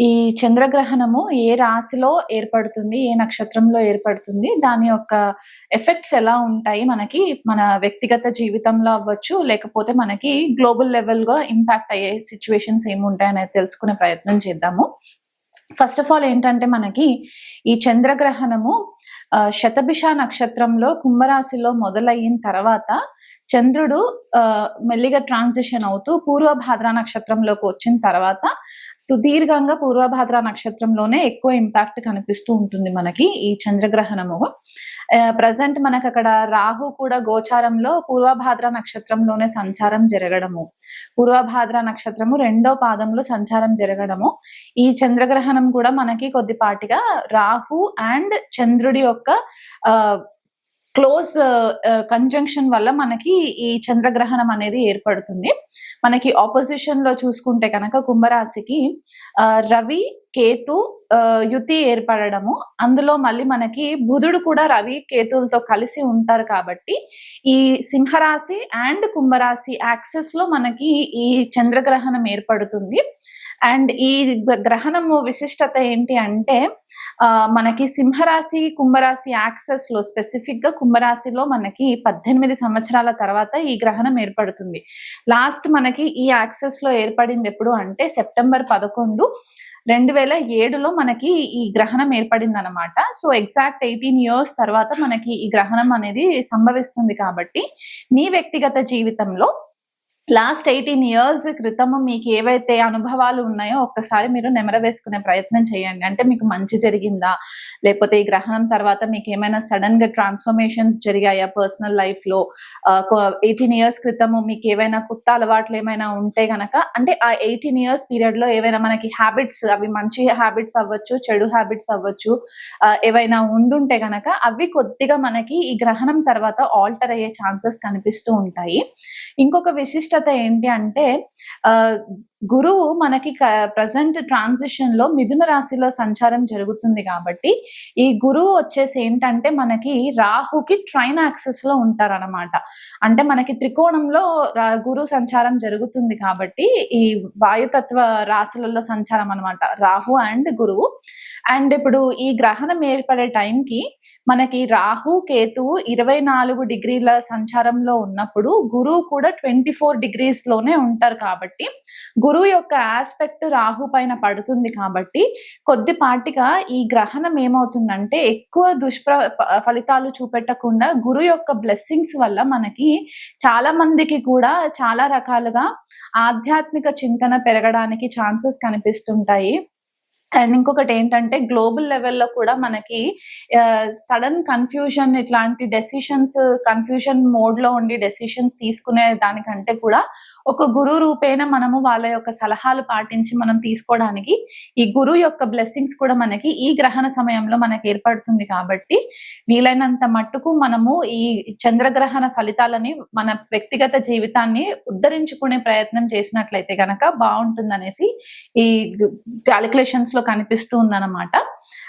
ఈ చంద్రగ్రహణము ఏ రాశిలో ఏర్పడుతుంది ఏ నక్షత్రంలో ఏర్పడుతుంది దాని యొక్క ఎఫెక్ట్స్ ఎలా ఉంటాయి మనకి మన వ్యక్తిగత జీవితంలో అవ్వచ్చు లేకపోతే మనకి గ్లోబల్ లెవెల్గా ఇంపాక్ట్ అయ్యే సిచ్యువేషన్స్ ఏముంటాయి అనేది తెలుసుకునే ప్రయత్నం చేద్దాము. ఫస్ట్ ఆఫ్ ఆల్ ఏంటంటే మనకి ఈ చంద్రగ్రహణము ఆ, శతభిష నక్షత్రంలో కుంభరాశిలో మొదలయిన తర్వాత చంద్రుడు ఆ, మెల్లిగా ట్రాన్సిషన్ అవుతూ పూర్వభాద్ర నక్షత్రంలోకి వచ్చిన తర్వాత సుదీర్ఘంగా పూర్వభాద్ర నక్షత్రంలోనే ఎక్కువ ఇంపాక్ట్ కనిపిస్తూ ఉంటుంది మనకి ఈ చంద్రగ్రహణము. ప్రజెంట్ మనకు అక్కడ రాహు కూడా గోచారంలో పూర్వభాద్ర నక్షత్రంలోనే సంచారం జరగడము. పూర్వభాద్ర నక్షత్రము రెండో పాదంలో సంచారం జరగడము. ఈ చంద్రగ్రహణం కూడా మనకి కొద్దిపాటిగా రాహు అండ్ చంద్రుడి యొక్క ఆ క్లోజ్ కంజంక్షన్ వల్ల మనకి ఈ చంద్రగ్రహణం అనేది ఏర్పడుతుంది. మనకి ఆపోజిషన్లో చూసుకుంటే కనుక కుంభరాశికి రవి కేతు యుతి ఏర్పడడము. అందులో మళ్ళీ మనకి బుధుడు కూడా రవి కేతులతో కలిసి ఉంటారు కాబట్టి ఈ సింహరాశి అండ్ కుంభరాశి యాక్సెస్లో మనకి ఈ చంద్రగ్రహణం ఏర్పడుతుంది. అండ్ ఈ గ్రహణము విశిష్టత ఏంటి అంటే ఆ, మనకి సింహరాశి కుంభరాశి యాక్సెస్లో స్పెసిఫిక్గా కుంభరాశిలో మనకి పద్దెనిమిది సంవత్సరాల తర్వాత ఈ గ్రహణం ఏర్పడుతుంది. లాస్ట్ మనకి ఈ యాక్సెస్లో ఏర్పడింది ఎప్పుడు అంటే సెప్టెంబర్ పదకొండు రెండు వేల ఏడులో మనకి ఈ గ్రహణం ఏర్పడింది అనమాట సో ఎగ్జాక్ట్ ఎయిటీన్ ఇయర్స్ తర్వాత మనకి ఈ గ్రహణం అనేది సంభవిస్తుంది కాబట్టి మీ వ్యక్తిగత జీవితంలో లాస్ట్ ఎయిటీన్ ఇయర్స్ క్రితము మీకు ఏవైతే అనుభవాలు ఉన్నాయో ఒక్కసారి మీరు నెమర వేసుకునే ప్రయత్నం చేయండి. అంటే మీకు మంచి జరిగిందా? లేకపోతే ఈ గ్రహణం తర్వాత మీకు ఏమైనా సడన్గా ట్రాన్స్ఫర్మేషన్స్ జరిగాయా పర్సనల్ లైఫ్లో? ఎయిటీన్ ఇయర్స్ క్రితము మీకు ఏవైనా కొత్త అలవాట్లు ఏమైనా ఉంటే గనక అంటే ఆ ఎయిటీన్ ఇయర్స్ పీరియడ్లో ఏవైనా మనకి హ్యాబిట్స్ అవి మంచి హ్యాబిట్స్ అవ్వచ్చు చెడు హ్యాబిట్స్ అవ్వచ్చు ఏవైనా ఉండుంటే గనక అవి కొద్దిగా మనకి ఈ గ్రహణం తర్వాత ఆల్టర్ అయ్యే ఛాన్సెస్ కనిపిస్తూ ఉంటాయి. ఇంకొక విశిష్ట విశిష్టత ఏంటి అంటే గురువు మనకి ప్రజెంట్ ట్రాన్సిషన్లో మిథున రాశిలో సంచారం జరుగుతుంది కాబట్టి ఈ గురువు వచ్చేసి ఏంటంటే మనకి రాహుకి ట్రైన్ యాక్సెస్లో ఉంటారనమాట అంటే మనకి త్రికోణంలో గురు సంచారం జరుగుతుంది కాబట్టి ఈ వాయుతత్వ రాశులలో సంచారం అన్నమాట. రాహు అండ్ గురువు. అండ్ ఇప్పుడు ఈ గ్రహణం ఏర్పడే టైంకి మనకి రాహు కేతువు ఇరవై నాలుగు డిగ్రీల సంచారంలో ఉన్నప్పుడు గురువు కూడా ట్వంటీ ఫోర్ డిగ్రీస్లోనే ఉంటారు కాబట్టి గురువు యొక్క ఆస్పెక్ట్ రాహు పైన పడుతుంది కాబట్టి కొద్దిపాటిగా ఈ గ్రహణం ఏమవుతుందంటే ఎక్కువ దుష్ప్ర ఫలితాలు చూపెట్టకుండా గురువు యొక్క బ్లెస్సింగ్స్ వల్ల మనకి చాలా మందికి కూడా చాలా రకాలుగా ఆధ్యాత్మిక చింతన పెరగడానికి ఛాన్సెస్ కనిపిస్తుంటాయి. అండ్ ఇంకొకటి ఏంటంటే గ్లోబల్ లెవెల్లో కూడా మనకి సడన్ కన్ఫ్యూజన్ ఇట్లాంటి డెసిషన్స్ కన్ఫ్యూజన్ మోడ్లో ఉండి డెసిషన్స్ తీసుకునే దానికంటే కూడా ఒక గురు రూపేణ మనము వాళ్ళ యొక్క సలహాలు పాటించి మనం తీసుకోవడానికి ఈ గురు యొక్క బ్లెస్సింగ్స్ కూడా మనకి ఈ గ్రహణ సమయంలో మనకి ఏర్పడుతుంది కాబట్టి వీలైనంత మట్టుకు మనము ఈ చంద్రగ్రహణ ఫలితాలని మన వ్యక్తిగత జీవితాన్ని ఉద్ధరించుకునే ప్రయత్నం చేసినట్లయితే గనక బాగుంటుందనేసి ఈ క్యాలిక్యులేషన్స్లో కనిపిస్తూ ఉందన్నమాట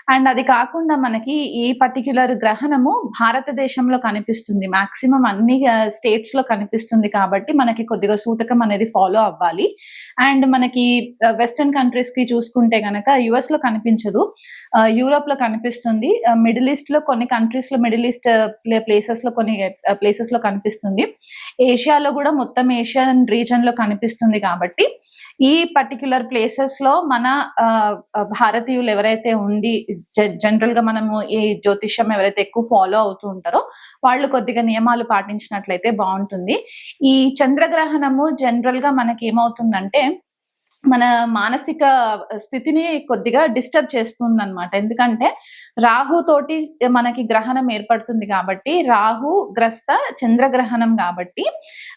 అండ్ అది కాకుండా మనకి ఈ పర్టిక్యులర్ గ్రహణము భారతదేశంలో కనిపిస్తుంది. మాక్సిమం అన్ని స్టేట్స్లో కనిపిస్తుంది కాబట్టి మనకి కొద్దిగా సూతకం అనేది ఫాలో అవ్వాలి. అండ్ మనకి వెస్టర్న్ కంట్రీస్కి చూసుకుంటే గనక యుఎస్లో కనిపించదు. యూరోప్లో కనిపిస్తుంది. మిడిల్ ఈస్ట్లో కొన్ని కంట్రీస్లో మిడిల్ ఈస్ట్ ప్లేసెస్లో కొన్ని ప్లేసెస్లో కనిపిస్తుంది. ఏషియాలో కూడా మొత్తం ఏషియన్ రీజన్లో కనిపిస్తుంది కాబట్టి ఈ పర్టిక్యులర్ ప్లేసెస్లో మన ఆ, భారతీయులు ఎవరైతే ఉండి జనరల్గా మనము ఈ జ్యోతిష్యం ఎవరైతే ఎక్కువ ఫాలో అవుతూ ఉంటారో వాళ్ళు కొద్దిగా నియమాలు పాటించినట్లయితే బాగుంటుంది. ఈ చంద్రగ్రహణము జనరల్గా మనకి ఏమవుతుందంటే మన మానసిక స్థితిని కొద్దిగా డిస్టర్బ్ చేస్తుంది అనమాట ఎందుకంటే రాహు తోటి మనకి గ్రహణం ఏర్పడుతుంది కాబట్టి రాహు గ్రస్త చంద్రగ్రహణం కాబట్టి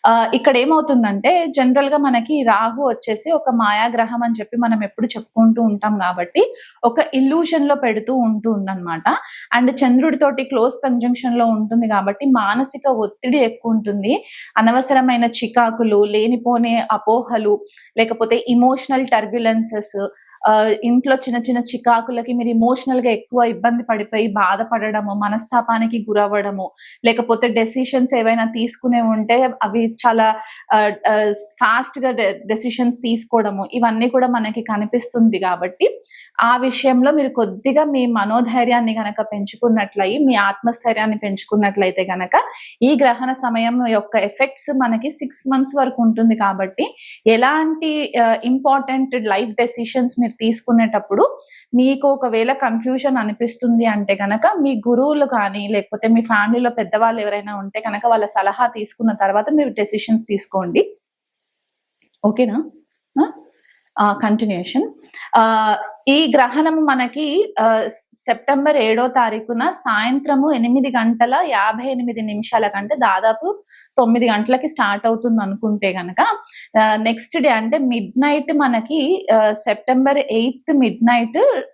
ఆ, ఇక్కడ ఏమవుతుందంటే జనరల్గా మనకి రాహు వచ్చేసి ఒక మాయాగ్రహం అని చెప్పి మనం ఎప్పుడు చెప్పుకుంటూ ఉంటాం కాబట్టి ఒక ఇల్యూషన్లో పెడుతూ ఉంటుంది అనమాట అండ్ చంద్రుడితోటి క్లోజ్ కంజంక్షన్లో ఉంటుంది కాబట్టి మానసిక ఒత్తిడి ఎక్కువ ఉంటుంది. అనవసరమైన చికాకులు లేనిపోని అపోహలు లేకపోతే ఇమోషనల్ టర్బ్యులెన్సెస్ ఇంట్లో చిన్న చిన్న చికాకులకి మీరు ఇమోషనల్గా ఎక్కువ ఇబ్బంది పడిపోయి బాధపడడము మనస్తాపానికి గురవ్వడము లేకపోతే డెసిషన్స్ ఏవైనా తీసుకునే ఉంటే అవి చాలా ఫాస్ట్గా డెసిషన్స్ తీసుకోవడము ఇవన్నీ కూడా మనకి కనిపిస్తుంది కాబట్టి ఆ విషయంలో మీరు కొద్దిగా మీ మనోధైర్యాన్ని గనక పెంచుకున్నట్లయి మీ ఆత్మస్థైర్యాన్ని పెంచుకున్నట్లయితే గనక ఈ గ్రహణ సమయం యొక్క ఎఫెక్ట్స్ మనకి సిక్స్ మంత్స్ వరకు ఉంటుంది కాబట్టి ఎలాంటి ఇంపార్టెంట్ లైఫ్ డెసిషన్స్ మీరు తీసుకునేటప్పుడు మీకు ఒకవేళ కన్ఫ్యూజన్ అనిపిస్తుంది అంటే గనక మీ గురువులు కానీ లేకపోతే మీ ఫ్యామిలీలో పెద్దవాళ్ళు ఎవరైనా ఉంటే కనుక వాళ్ళ సలహా తీసుకున్న తర్వాత మీరు డెసిషన్స్ తీసుకోండి. ఓకేనా కంటిన్యూషన్ ఈ గ్రహణం మనకి ఆ, సెప్టెంబర్ ఏడో తారీఖున సాయంత్రము ఎనిమిది గంటల యాభై ఎనిమిది నిమిషాల కంటే దాదాపు తొమ్మిది గంటలకి స్టార్ట్ అవుతుంది అనుకుంటే గనక నెక్స్ట్ డే అంటే మిడ్ నైట్ మనకి September eighth midnight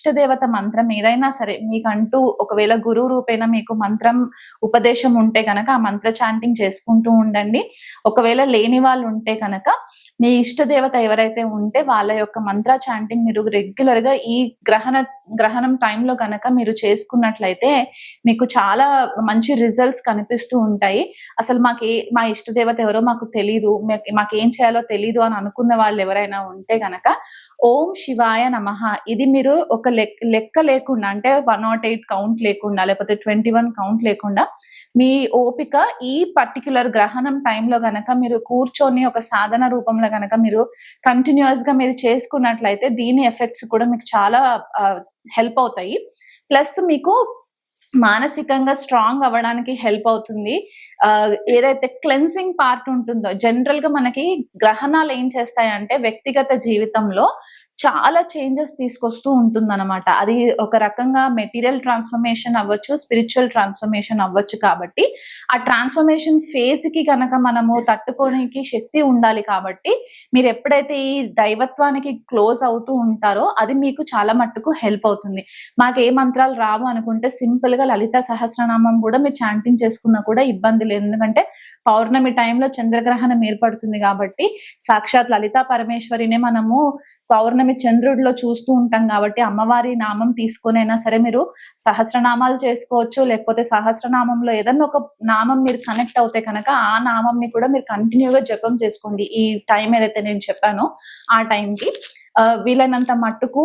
ఇష్టదేవత మంత్రం ఏదైనా సరే మీకంటూ ఒకవేళ గురువు రూపేణ మీకు మంత్రం ఉపదేశం ఉంటే కనుక ఆ మంత్ర చాంటింగ్ చేసుకుంటూ ఉండండి. ఒకవేళ లేని వాళ్ళు ఉంటే కనుక మీ ఇష్టదేవత ఎవరైతే ఉంటే వాళ్ళ యొక్క మంత్ర చాంటింగ్ మీరు రెగ్యులర్గా ఈ గ్రహణ గ్రహణం టైంలో కనుక మీరు చేసుకున్నట్లయితే మీకు చాలా మంచి రిజల్ట్స్ కనిపిస్తూ ఉంటాయి. అసలు మాకు ఏ మా ఇష్టదేవత ఎవరో మాకు తెలీదు. మాకు- మాకేం చేయాలో తెలీదు అని అనుకున్న వాళ్ళు ఎవరైనా ఉంటే గనక ఓం శివాయ నమ. ఇది మీరు ఒక లెక్క లేకుండా అంటే వన్ నాట్ ఎయిట్ కౌంట్ లేకుండా లేకపోతే ట్వంటీ వన్ కౌంట్ లేకుండా మీ ఓపిక ఈ పర్టిక్యులర్ గ్రహణం టైంలో గనక మీరు కూర్చొని ఒక సాధన రూపంలో గనక మీరు కంటిన్యూస్గా మీరు చేసుకున్నట్లయితే దీని ఎఫెక్ట్స్ కూడా మీకు చాలా హెల్ప్ అవుతాయి. ప్లస్ మీకు మానసికంగా స్ట్రాంగ్ అవ్వడానికి హెల్ప్ అవుతుంది. ఏదైతే క్లెన్సింగ్ పార్ట్ ఉంటుందో జనరల్గా మనకి గ్రహణాలు ఏం చేస్తాయంటే వ్యక్తిగత జీవితంలో చాలా చేంజెస్ తీసుకొస్తూ ఉంటుంది అనమాట అది ఒక రకంగా మెటీరియల్ ట్రాన్స్ఫర్మేషన్ అవ్వచ్చు స్పిరిచువల్ ట్రాన్స్ఫర్మేషన్ అవ్వచ్చు కాబట్టి ఆ ట్రాన్స్ఫర్మేషన్ ఫేజ్కి కనుక మనము తట్టుకోనికి శక్తి ఉండాలి కాబట్టి మీరు ఎప్పుడైతే ఈ దైవత్వానికి క్లోజ్ అవుతూ ఉంటారో అది మీకు చాలా మట్టుకు హెల్ప్ అవుతుంది. మాకు ఏ మంత్రాలు రావు అనుకుంటే సింపుల్గా లలిత సహస్రనామం కూడా మీరు చాంటింగ్ చేసుకున్నా కూడా ఇబ్బంది లేదు. ఎందుకంటే పౌర్ణమి టైంలో చంద్రగ్రహణం ఏర్పడుతుంది కాబట్టి సాక్షాత్ లలితా పరమేశ్వరినే మనము పౌర్ణమి చంద్రుడిలో చూస్తూ ఉంటాం కాబట్టి అమ్మవారి నామం తీసుకునైనా సరే మీరు సహస్రనామాలు చేసుకోవచ్చు లేకపోతే సహస్రనామంలో ఏదన్నా ఒక నామం మీరు కనెక్ట్ అవుతే కనుక ఆ నామంని కూడా మీరు కంటిన్యూగా జపం చేసుకోండి. ఈ టైం ఏదైతే నేను చెప్పానో ఆ టైంకి వీలైనంత మట్టుకు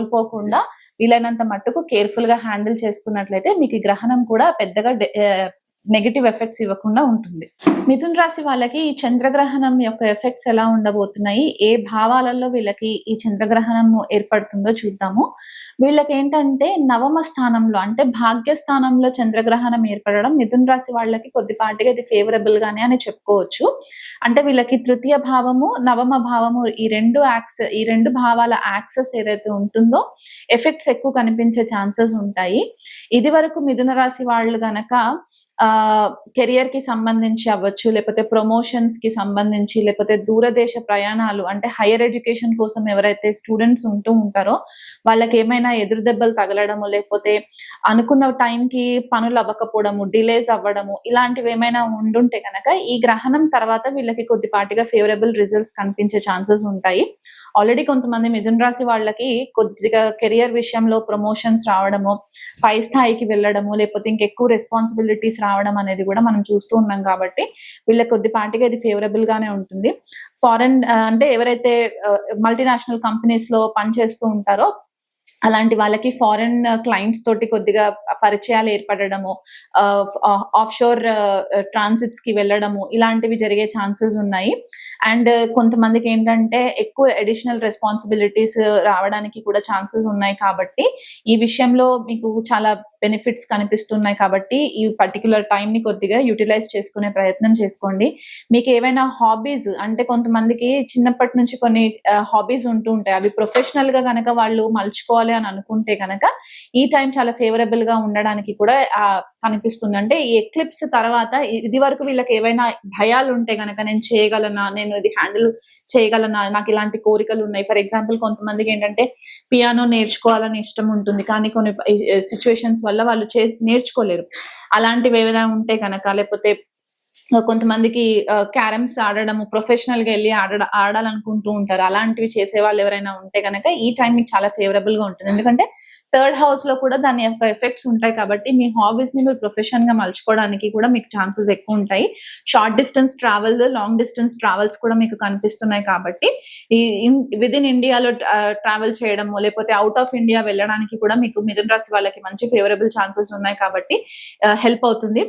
కోల్పోకుండా వీలైనంత మట్టుకు కేర్ఫుల్గా హ్యాండిల్ చేసుకున్నట్లయితే మీకు గ్రహణం కూడా పెద్దగా నెగటివ్ ఎఫెక్ట్స్ ఇవ్వకుండా ఉంటుంది. మిథున్ రాశి వాళ్ళకి ఈ చంద్రగ్రహణం యొక్క ఎఫెక్ట్స్ ఎలా ఉండబోతున్నాయి? ఏ భావాలలో వీళ్ళకి ఈ చంద్రగ్రహణం ఏర్పడుతుందో చూద్దాము. వీళ్ళకి ఏంటంటే నవమ స్థానంలో అంటే భాగ్య స్థానంలో చంద్రగ్రహణం ఏర్పడడం మిథున్ రాశి వాళ్ళకి కొద్దిపాటిగా ఇది ఫేవరబుల్ గానే అని చెప్పుకోవచ్చు. అంటే వీళ్ళకి తృతీయ భావము నవమ భావము ఈ రెండు యాక్సెస్ ఈ రెండు భావాల యాక్సెస్ ఏదైతే ఉంటుందో ఎఫెక్ట్స్ ఎక్కువ కనిపించే ఛాన్సెస్ ఉంటాయి. ఇది వరకు మిథున రాశి వాళ్ళు గనక కెరియర్కి సంబంధించి అవ్వచ్చు లేకపోతే ప్రమోషన్స్కి సంబంధించి లేకపోతే దూరదేశ ప్రయాణాలు అంటే హైయర్ ఎడ్యుకేషన్ కోసం ఎవరైతే స్టూడెంట్స్ ఉంటూ ఉంటారో వాళ్ళకి ఏమైనా ఎదురు దెబ్బలు తగలడము లేకపోతే అనుకున్న టైంకి పనులు అవ్వకపోవడము డిలేస్ అవ్వడము ఇలాంటివి ఏమైనా ఉండుంటే కనుక ఈ గ్రహణం తర్వాత వీళ్ళకి కొద్దిపాటిగా ఫేవరబుల్ రిజల్ట్స్ కనిపించే ఛాన్సెస్ ఉంటాయి. ఆల్రెడీ కొంతమంది మిథున్ రాశి వాళ్ళకి కొద్దిగా కెరియర్ విషయంలో ప్రమోషన్స్ రావడము పై స్థాయికి వెళ్ళడము లేకపోతే ఇంకెక్కువ రెస్పాన్సిబిలిటీస్ రావడం అనేది కూడా మనం చూస్తూ ఉన్నాం కాబట్టి వీళ్ళకి కొద్దిపాటిగా ఇది ఫేవరబుల్ గానే ఉంటుంది. ఫారెన్ అంటే ఎవరైతే మల్టీనేషనల్ కంపెనీస్లో పనిచేస్తూ ఉంటారో అలాంటి వాళ్ళకి ఫారెన్ క్లయింట్స్ తోటి కొద్దిగా పరిచయాలు ఏర్పడడము ఆఫ్ షోర్ ట్రాన్సిట్స్కి వెళ్ళడము ఇలాంటివి జరిగే ఛాన్సెస్ ఉన్నాయి. అండ్ కొంతమందికి ఏంటంటే ఎక్కువ అడిషనల్ రెస్పాన్సిబిలిటీస్ రావడానికి కూడా ఛాన్సెస్ ఉన్నాయి కాబట్టి ఈ విషయంలో మీకు చాలా బెనిఫిట్స్ కనిపిస్తున్నాయి కాబట్టి ఈ పర్టికులర్ టైం ని కొద్దిగా యూటిలైజ్ చేసుకునే ప్రయత్నం చేసుకోండి. మీకు ఏవైనా హాబీస్ అంటే కొంతమందికి చిన్నప్పటి నుంచి కొన్ని హాబీస్ ఉంటూ ఉంటాయి. అవి ప్రొఫెషనల్గా కనుక వాళ్ళు మలుచుకోవాలి అని అనుకుంటే కనుక ఈ టైం చాలా ఫేవరబుల్గా ఉండడానికి కూడా కనిపిస్తుంది. అంటే ఈ ఎక్లిప్స్ తర్వాత ఇది వరకు వీళ్ళకి ఏవైనా భయాలు ఉంటే గనక నేను చేయగలనా నేను ఇది హ్యాండిల్ చేయగలనా నాకు ఇలాంటి కోరికలు ఉన్నాయి. ఫర్ ఎగ్జాంపుల్ కొంతమందికి ఏంటంటే పియానో నేర్చుకోవాలని ఇష్టం ఉంటుంది. కానీ కొన్ని సిచ్యువేషన్స్ వల్ల వాళ్ళు చే నేర్చుకోలేరు. అలాంటివి ఏమైనా ఉంటే కనుక లేకపోతే కొంతమందికి క్యారమ్స్ ఆడడము ప్రొఫెషనల్గా వెళ్ళి ఆడ ఆడాలనుకుంటూ ఉంటారు. అలాంటివి చేసే వాళ్ళు ఎవరైనా ఉంటే కనుక ఈ టైం మీకు చాలా ఫేవరబుల్గా ఉంటుంది. ఎందుకంటే థర్డ్ హౌస్లో కూడా దాని యొక్క ఎఫెక్ట్స్ ఉంటాయి కాబట్టి మీ హాబీస్ని మీరు ప్రొఫెషన్గా మలుచుకోవడానికి కూడా మీకు ఛాన్సెస్ ఎక్కువ ఉంటాయి. Short distance travel long distance travels కూడా మీకు కనిపిస్తున్నాయి కాబట్టి ఈ విద్ ఇన్ ఇండియాలో ట్రావెల్ చేయడము లేకపోతే అవుట్ ఆఫ్ ఇండియా వెళ్ళడానికి కూడా మీకు మిథున్ రాశి వాళ్ళకి మంచి ఫేవరబుల్ ఛాన్సెస్ ఉన్నాయి కాబట్టి హెల్ప్ అవుతుంది.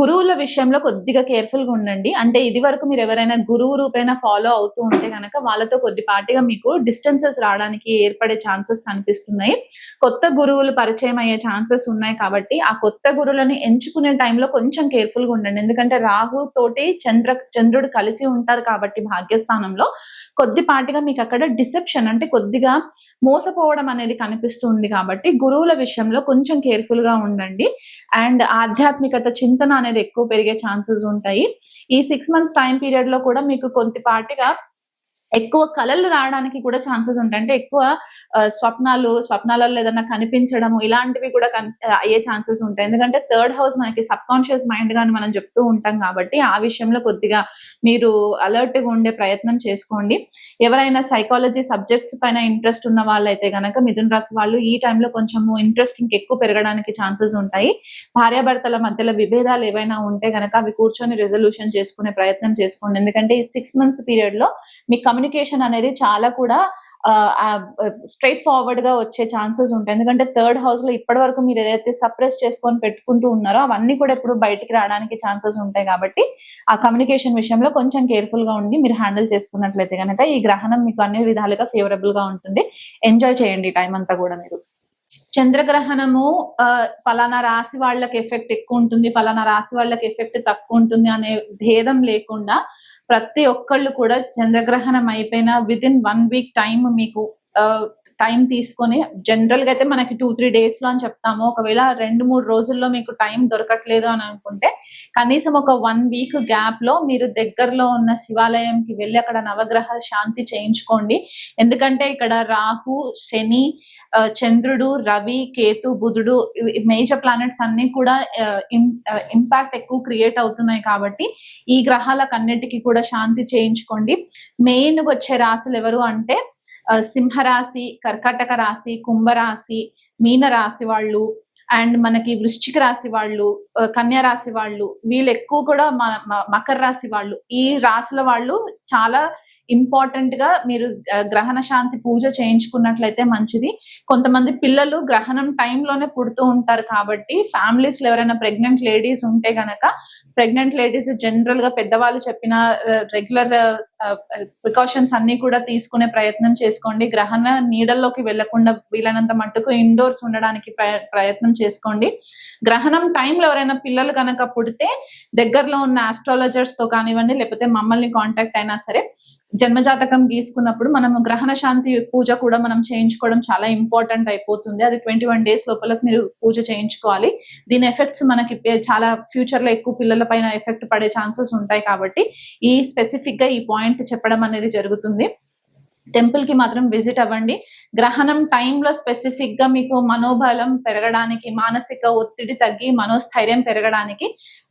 గురువుల విషయంలో కొద్దిగా కేర్ఫుల్గా ఉండండి. అంటే ఇది వరకు మీరు ఎవరైనా గురువు రూపైనా ఫాలో అవుతూ ఉంటే కనుక వాళ్ళతో కొద్దిపాటిగా మీకు డిస్టెన్సెస్ రావడానికి ఏర్పడే ఛాన్సెస్ కనిపిస్తున్నాయి. కొత్త గురువులు పరిచయం అయ్యే ఛాన్సెస్ ఉన్నాయి కాబట్టి ఆ కొత్త గురువులని ఎంచుకునే టైంలో కొంచెం కేర్ఫుల్గా ఉండండి. ఎందుకంటే రాహు తోటి చంద్ర చంద్రుడు కలిసి ఉంటారు కాబట్టి భాగ్యస్థానంలో కొద్దిపాటిగా మీకు అక్కడ డిసెప్షన్ అంటే కొద్దిగా మోసపోవడం అనేది కనిపిస్తుంది కాబట్టి గురువుల విషయంలో కొంచెం కేర్ఫుల్గా ఉండండి. అండ్ ఆధ్యాత్మికత చింతన అనేది ఎక్కువ పెరిగే ఛాన్సెస్ ఉంటాయి. ఈ సిక్స్ మంత్స్ టైం పీరియడ్లో కూడా మీకు కొద్దిపాటిగా ఎక్కువ కళలు రావడానికి కూడా ఛాన్సెస్ ఉంటాయి. అంటే ఎక్కువ స్వప్నాలు స్వప్నాలలో ఏదైనా కనిపించడము ఇలాంటివి కూడా కన్- అయ్యే ఛాన్సెస్ ఉంటాయి. ఎందుకంటే థర్డ్ హౌస్ మనకి సబ్ కాన్షియస్ మైండ్ గాని మనం చెప్తూ ఉంటాం కాబట్టి ఆ విషయంలో కొద్దిగా మీరు అలర్ట్గా ఉండే ప్రయత్నం చేసుకోండి. ఎవరైనా సైకాలజీ సబ్జెక్ట్స్ పైన ఇంట్రెస్ట్ ఉన్న వాళ్ళైతే గనక మిథున్ రాశి వాళ్ళు ఈ టైంలో కొంచెము ఇంట్రెస్ట్ ఇంకెక్కువ పెరగడానికి ఛాన్సెస్ ఉంటాయి. భార్యాభర్తల మధ్యలో విభేదాలు ఏవైనా ఉంటే గనక అవి కూర్చొని రెజల్యూషన్ చేసుకునే ప్రయత్నం చేసుకోండి. ఎందుకంటే ఈ సిక్స్ మంత్స్ పీరియడ్లో మీ కమ్యూనికేషన్ అనేది చాలా కూడా స్ట్రైట్ ఫార్వర్డ్గా వచ్చే ఛాన్సెస్ ఉంటాయి. ఎందుకంటే థర్డ్ హౌస్లో ఇప్పటి వరకు మీరు ఏదైతే సప్రెస్ చేసుకొని పెట్టుకుంటూ ఉన్నారో అవన్నీ కూడా ఇప్పుడు బయటికి రావడానికి ఛాన్సెస్ ఉంటాయి కాబట్టి ఆ కమ్యూనికేషన్ విషయంలో కొంచెం కేర్ఫుల్గా ఉండి మీరు హ్యాండిల్ చేసుకున్నట్లయితే కనుక ఈ గ్రహణం మీకు అన్ని విధాలుగా ఫేవరబుల్గా ఉంటుంది. ఎంజాయ్ చేయండి టైం అంతా కూడా మీరు. చంద్రగ్రహణము ఆ, రాశి వాళ్ళకి ఎఫెక్ట్ ఎక్కువ ఉంటుంది పలానా రాశి వాళ్ళకి ఎఫెక్ట్ తక్కువ ఉంటుంది అనే భేదం లేకుండా ప్రతి ఒక్కళ్ళు కూడా చంద్రగ్రహణం అయిపోయిన within one week time మీకు టైం తీసుకొని జనరల్గా అయితే మనకి టూ త్రీ డేస్లో అని చెప్తాము. ఒకవేళ రెండు మూడు రోజుల్లో మీకు టైం దొరకట్లేదు అని అనుకుంటే కనీసం ఒక వన్ వీక్ గ్యాప్లో మీరు దగ్గరలో ఉన్న శివాలయంకి వెళ్ళి అక్కడ నవగ్రహ శాంతి చేయించుకోండి. ఎందుకంటే ఇక్కడ రాహు శని చంద్రుడు రవి కేతు బుధుడు మేజర్ ప్లానెట్స్ అన్ని కూడా ఇంపాక్ట్ ఎక్కువ క్రియేట్ అవుతున్నాయి కాబట్టి ఈ గ్రహాలకు అన్నిటికీ కూడా శాంతి చేయించుకోండి. మెయిన్ వచ్చే రాశులు ఎవరు అంటే సింహరాశి కర్కాటక రాశి కుంభరాశి మీనరాశి వాళ్ళు అండ్ మనకి వృశ్చిక రాశి వాళ్ళు కన్యా రాశి వాళ్ళు వీళ్ళు ఎక్కువ కూడా మకర రాశి వాళ్ళు ఈ రాశుల వాళ్ళు చాలా ఇంపార్టెంట్గా మీరు గ్రహణ శాంతి పూజ చేయించుకున్నట్లయితే మంచిది. కొంతమంది పిల్లలు గ్రహణం టైంలోనే పుడుతూ ఉంటారు కాబట్టి ఫ్యామిలీస్లో ఎవరైనా ప్రెగ్నెంట్ లేడీస్ ఉంటే గనక ప్రెగ్నెంట్ లేడీస్ జనరల్గా పెద్దవాళ్ళు చెప్పిన రెగ్యులర్ ప్రికాషన్స్ అన్ని కూడా తీసుకునే ప్రయత్నం చేసుకోండి. గ్రహణ నీడల్లోకి వెళ్ళకుండా వీలైనంత మట్టుకు ఇండోర్స్ ఉండడానికి ప్రయత్నం చేసుకోండి. గ్రహణం టైంలో ఎవరైనా పిల్లలు కనుక పుడితే దగ్గరలో ఉన్న ఆస్ట్రాలజర్స్తో కానివ్వండి లేకపోతే మమ్మల్ని కాంటాక్ట్ అయినా సరే జన్మజాతకం గీసుకున్నప్పుడు మనం గ్రహణ శాంతి పూజ కూడా మనం చేయించుకోవడం చాలా ఇంపార్టెంట్ అయిపోతుంది. అది ట్వంటీ వన్ డేస్ లోపల మీరు పూజ చేయించుకోవాలి. దీని ఎఫెక్ట్స్ మనకి చాలా ఫ్యూచర్లో ఎక్కువ పిల్లల పైన ఎఫెక్ట్ పడే ఛాన్సెస్ ఉంటాయి కాబట్టి ఈ స్పెసిఫిక్గా ఈ పాయింట్ చెప్పడం అనేది జరుగుతుంది. టెంపుల్కి మాత్రం విజిట్ అవ్వండి. గ్రహణం టైంలో స్పెసిఫిక్గా మీకు మనోబలం పెరగడానికి మానసిక ఒత్తిడి తగ్గి మనోస్థైర్యం పెరగడానికి